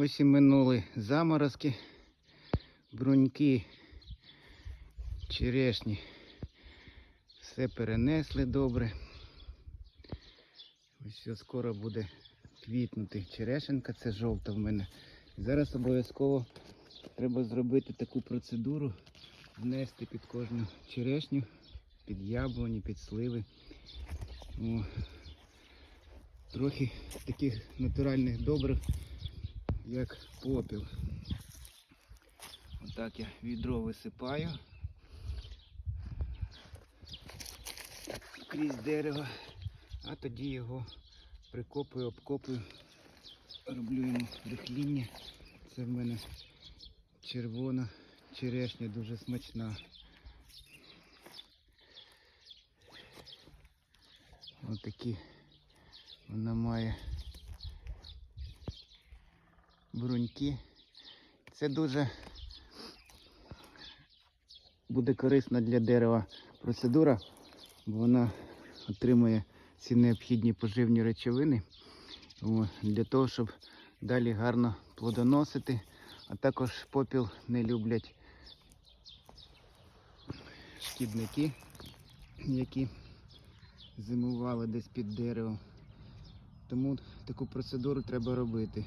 Ось і минули заморозки, бруньки, черешні. Все перенесли добре. Ось все скоро буде квітнути черешенка, це жовта в мене. Зараз обов'язково треба зробити таку процедуру, внести під кожну черешню, під яблуні, під сливи. О, трохи таких натуральних добрив, як попіл. Отак я відро висипаю крізь дерево, а тоді його прикопую, обкопую, роблю йому рихління. Це в мене червона черешня, дуже смачна. Отакі вона має бруньки. Це дуже буде корисна для дерева процедура, бо вона отримує ці необхідні поживні речовини для того, щоб далі гарно плодоносити, а також попіл не люблять шкідники, які зимували десь під деревом. Тому таку процедуру треба робити.